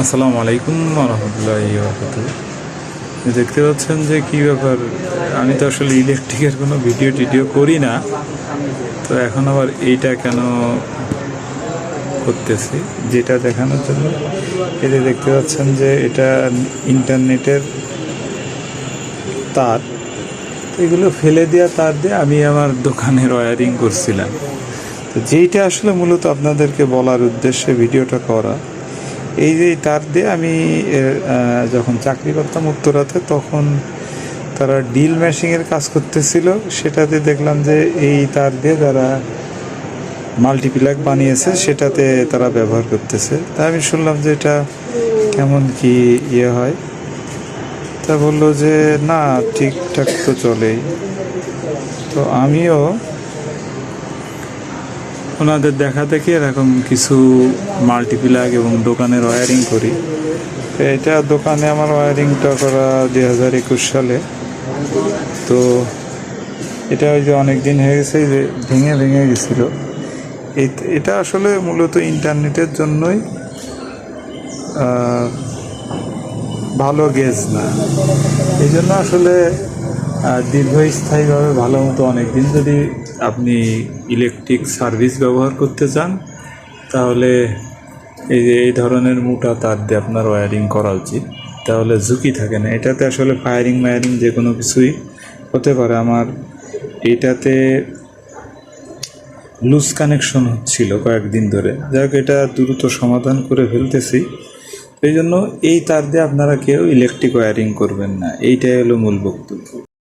আসসালামু আলাইকুম রহমতুল্লাহ দেখতে পাচ্ছেন যে কি ব্যাপার, আমি তো আসলে ইলেকট্রিকের কোনো ভিডিও টিডিও করি না, তো এখন আবার এইটা কেন করতেছি, যেটা দেখানোর জন্য। এতে দেখতে পাচ্ছেন যে এটা ইন্টারনেটের তার, তো এগুলো ফেলে দেওয়া তার দিয়ে আমি আমার দোকানের ওয়ারিং করছিলাম। তো যেইটা আসলে মূলত আপনাদেরকে বলার উদ্দেশ্যে ভিডিওটা করা এই যে তার দিয়ে আমি যখন চাকরি করতাম উত্তরাতে, তখন তারা ডিল ম্যাশিংয়ের কাজ করতেছিল। সেটাতে দেখলাম যে এই তার দিয়ে তারা মাল্টিপ্লাক বানিয়েছে, সেটাতে তারা ব্যবহার করতেছে। তা আমি শুনলাম যে এটা কেমন কি ইয়ে হয়। তা বলল যে, না, ঠিকঠাক তো চলেই। তো আমিও ওনাদের দেখা দেখে এরকম কিছু মাল্টিপ্লাগ এবং দোকানের ওয়ারিং করি। তো এটা দোকানে আমার ওয়ারিংটা করা দুই হাজার একুশ সালে। তো এটা ওই যে অনেক দিন হয়ে গেছে যে ভেঙে ভেঙে গেছিল। এটা আসলে মূলত ইন্টারনেটের জন্যই ভালো গেজ না। এই জন্য আসলে দীর্ঘস্থায়ীভাবে ভালো মতো অনেক দিন যদি আপনি ইলেকট্রিক সার্ভিস ব্যবহার করতে চান, তাহলে এই যে এই ধরনের মোটা তার দিয়ে আপনার ওয়্যারিং করা উচিত। তাহলে ঝুঁকি থাকে না। এটাতে আসলে ফায়ারিং মায়ারিং যে কোনো কিছুই হতে পারে। আমার এটাতে লুজ কানেকশন হচ্ছিল কয়েকদিন ধরে। যাই হোক, এটা দ্রুত সমাধান করে ফেলতেছি। এই জন্য এই তার দিয়ে আপনারা কেউ ইলেকট্রিক ওয়্যারিং করবেন না। এইটাই হলো মূল বক্তব্য।